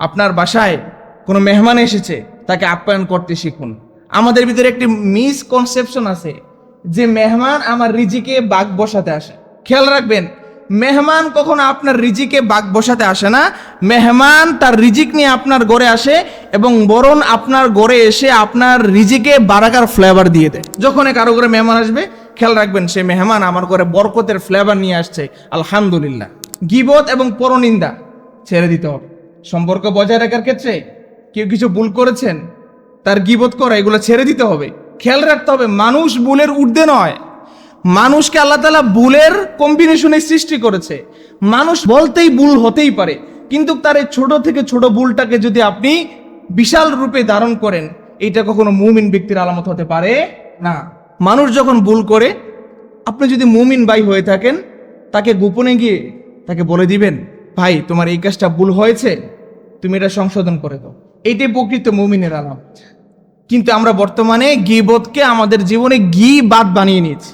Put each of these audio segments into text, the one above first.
আপনার বাসায় কোনো মেহমান এসেছে, তাকে আপ্যায়ন করতে শিখুন। আমাদের ভিতরে একটি মিসকনসেপশন আছে যে মেহমান আমার রিজিকে বাঘ বসাতে আসে। খেয়াল রাখবেন, মেহমান কখনো আপনার রিজিকে বাঘ বসাতে আসে না। মেহমান তার রিজিক নিয়ে আপনার গড়ে আসে এবং বরণ আপনার গড়ে এসে আপনার রিজিকে বারাকার ফ্লেভার দিয়ে দেয়। যখন কারও ঘরে মেহমান আসবে, খেয়াল রাখবেন সে মেহমান আমার ঘরে বরকতের ফ্লেভার নিয়ে আসছে। আলহামদুলিল্লাহ। গিবত এবং পরনিন্দা ছেড়ে দিতে হবে। সম্পর্ক বজায় রাখার ক্ষেত্রে কেউ কিছু ভুল করেছেন, তার গিবত করা, এগুলো ছেড়ে দিতে হবে। খেয়াল রাখতে হবে, মানুষ ভুলের ঊর্ধ্বে নয়। মানুষকে আল্লাহ তালা ভুলের কম্বিনেশনে সৃষ্টি করেছে। মানুষ বলতেই ভুল হতেই পারে, কিন্তু তার এই ছোট থেকে ছোট ভুলটাকে যদি আপনি বিশাল রূপে ধারণ করেন, এটা কখনো মুমিন ব্যক্তির আলামত হতে পারে না। মানুষ যখন ভুল করে, আপনি যদি মুমিন ভাই হয়ে থাকেন, তাকে গোপনে গিয়ে তাকে বলে দিবেন, ভাই, তোমার এই কাজটা ভুল হয়েছে। তুমি এটা সংশোধন করে দাও। এইটাই প্রকৃত মুমিনের আলাম। কিন্তু আমরা বর্তমানে গিবতকে আমাদের জীবনে ঘি বাদ বানিয়ে নিয়েছি।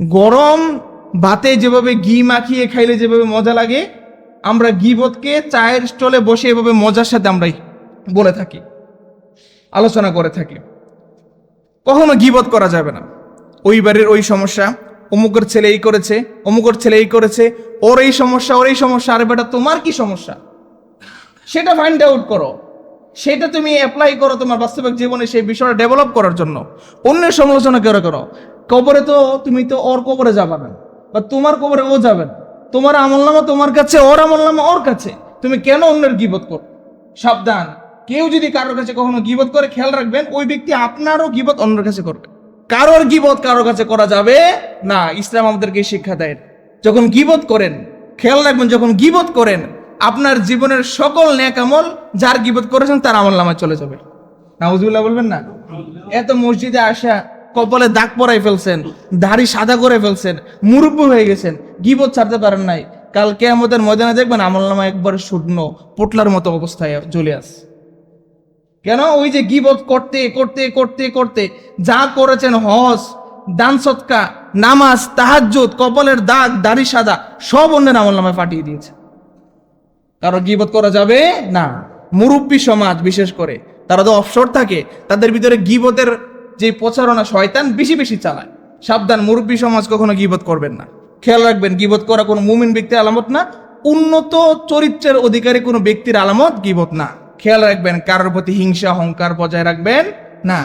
গরম ভাতে যেভাবে ঘি মাখিয়ে খাইলে যেভাবে মজা লাগে, আমরা গিবতকে চায়ের স্টলে বসে এভাবে মজার সাথে আমরা বলে থাকি, আলোচনা করে থাকি। কখনো গিবত করা যাবে না। ওই বাড়ির ওই সমস্যা, অমুকের ছেলে এই করেছে, অমুকের ছেলে এই করেছে, ওর এই সমস্যা, ওর এই সমস্যা, আরে বেটা, তোমার কি সমস্যা? সেটা ফাইন্ড আউট করো। সেটা তুমি অ্যাপ্লাই করো তোমার বাস্তবিক জীবনে সেই বিষয়টা ডেভেলপ করার জন্য। অন্যের সমালোচনা করে করো। কবরে তো তুমি তো ওর কবরে যাবে না। বা তোমার কবরে ও যাবে না। তোমার আমলনামা তোমার কাছে, ওর আমলনামা ওর কাছে। তুমি কেন অন্যের গিবত করো? সাবধান। কেউ যদি কারোর কাছে কখনো গিবত করে, খেয়াল রাখবেন, ওই ব্যক্তি আপনারও গিবত অন্যের কাছে করবে। কারোর গিবত কারোর কাছে করা যাবে না। ইসলাম আমাদেরকে শিক্ষা দেয়। যখন গিবত করেন, খেয়াল রাখবেন, যখন গিবত করেন আপনার জীবনের সকল ন্যাক আমল যার গিবত করেছেন তার আমল নামায় চলে যাবে। নাউজুবিল্লাহ বলবেন না? এত মসজিদে আসা, কপালে দাগ পরাই ফেলছেন, দাড়ি সাদা করে ফেলছেন, মুরব্বী হয়ে গেছেন, গিবত ছাড়তে পারেন নাই। কাল কেয়ামতের ময়দানে দেখবেন আমল নামা একবার শূন্য, পোটলার মতো অবস্থায় জ্বলে আস কেন? ওই যে গিবত করতে করতে করতে করতে যা করেছেন হজ, দান সৎকা, নামাজ, তাহাজ্জুদ, কপালের দাগ, দাড়ি সাদা, সব অন্যের আমল নামায় পাঠিয়ে দিয়েছে কারও গিবত করা যাবে? না। মুরব্বী সমাজ, বিশেষ করে। তারা তো অবসর থাকে, তাদের ভিতরে গিবতের যে প্রচারণা শয়তান বেশি বেশি চালায়। সাবধান, মুরব্বী সমাজ কখনো গিবত করবেন না। খেয়াল রাখবেন, গিবত করা কোনো মুমিন ব্যক্তির আলামত না। উন্নত চরিত্রের অধিকারী কোনো ব্যক্তির আলামত গিবত না। খেয়াল রাখবেন, কারোর প্রতি হিংসা, অহংকার বজায় রাখবেন না।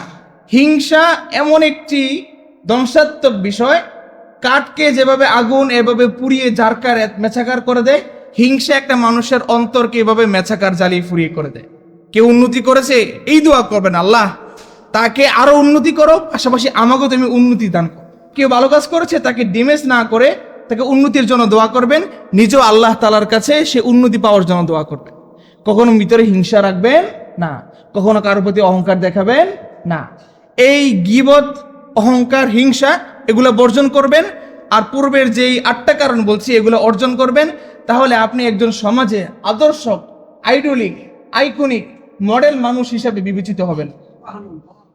হিংসা এমন একটি ধ্বংসাত্মক বিষয়। কাঠকে যেভাবে আগুন, এভাবে পুড়িয়ে জারকার মেছাকার করে দেয় হিংসা একটা মানুষের অন্তরকে এভাবে মেছাকার জ্বালিয়ে ফুরিয়ে করে দেয়। কেউ উন্নতি করেছে, এই দোয়া করবেন আল্লাহ। তাকে আরও উন্নতি করো, পাশাপাশি আমাকেও তুমি উন্নতি দান করো। কেউ ভালো কাজ করেছে, তাকে ডিমেজ না করে তাকে উন্নতির জন্য দোয়া করবেন। নিজেও আল্লাহ তালার কাছে সে উন্নতি পাওয়ার জন্য দোয়া করবেন। কখনো ভিতরে হিংসা রাখবেন না, কখনো কারোর প্রতি অহংকার দেখাবেন না। এই গিবত, অহংকার, হিংসা, এগুলো বর্জন করবেন। আর পূর্বের যেই আটটা কারণ বলছি, এগুলো অর্জন করবেন। তাহলে আপনি একজন সমাজে আদর্শ আইডলিক, আইকনিক, মডেল মানুষ হিসাবে বিবেচিত হবেন।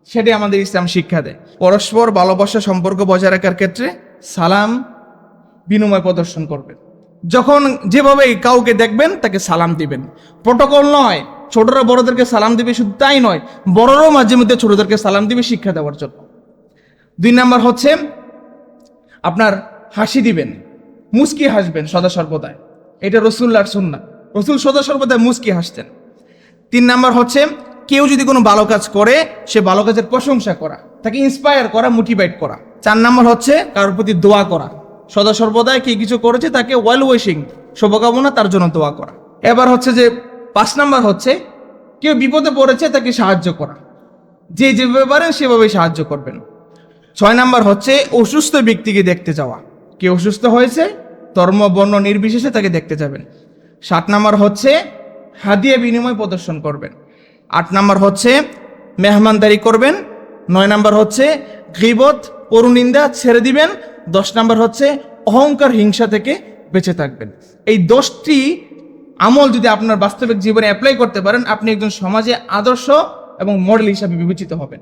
সেটাই আমাদের ইসলাম শিক্ষা দেয়। পরস্পর ভালোবাসা সম্পর্ক বজায় রাখার ক্ষেত্রে সালাম, বিনিময় প্রদর্শন করবেন। যখন যেভাবে কাউকে দেখবেন, তাকে সালাম দিবেন। প্রোটোকল নয়, ছোটরা বড়দেরকে সালাম দিবে শুধু তাই নয়, বড়রাও মাঝে মধ্যে ছোটদেরকে সালাম দিবে শিক্ষা দেওয়ার জন্য। দুই নাম্বার হচ্ছে আপনার হাসি দিবেন, মুস্কি হাসবেন সদা সর্বদায় এটা রসুল্লার সুন্না রসুল সদা সর্বদায় মুস্কি হাসতেন। তিন নাম্বার হচ্ছে, কেউ যদি কোনো ভালো কাজ করে, সে ভালো কাজের প্রশংসা করা, তাকে ইন্সপায়ার করা মোটিভেট করা। চার নাম্বার হচ্ছে, কারোর প্রতি দোয়া করা। সদা সর্বদায় কে কিছু করেছে, তাকে ওয়েল ওয়েশিং শুভকামনা, তার জন্য দোয়া করা। এবার হচ্ছে যে, পাঁচ নাম্বার হচ্ছে, কেউ বিপদে পড়েছে, তাকে সাহায্য করা। যে যেভাবে পারেন সেভাবে সাহায্য করবেন। ছয় নাম্বার হচ্ছে অসুস্থ ব্যক্তিকে দেখতে যাওয়া কে অসুস্থ হয়েছে? ধর্ম, বর্ণ নির্বিশেষে তাকে দেখতে যাবেন। সাত নাম্বার হচ্ছে হাদিয়া বিনিময় প্রদর্শন করবেন। আট নাম্বার হচ্ছে মেহমানদারি করবেন। নয় নাম্বার হচ্ছে গিবত পরুনিন্দা ছেড়ে দিবেন। দশ নাম্বার হচ্ছে অহংকার, হিংসা থেকে বেঁচে থাকবেন। এই দশটি আমল যদি আপনার বাস্তবিক জীবনে অ্যাপ্লাই করতে পারেন, আপনি একজন সমাজে আদর্শ এবং মডেল হিসাবে বিবেচিত হবেন।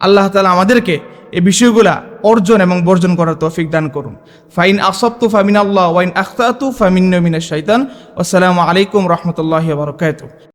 আল্লাহ তালা আমাদেরকে এই বিষয়গুলা অর্জন এবং বর্জন করার তৌফিক দান করুন। ফাইন আসবতু ফামিন আল্লাহ ওয়াইন আখতাতু ফামিন মিনাশ শৈতান আসসালামু আলাইকুম রহমতুল্লাহ বারকাতুহ।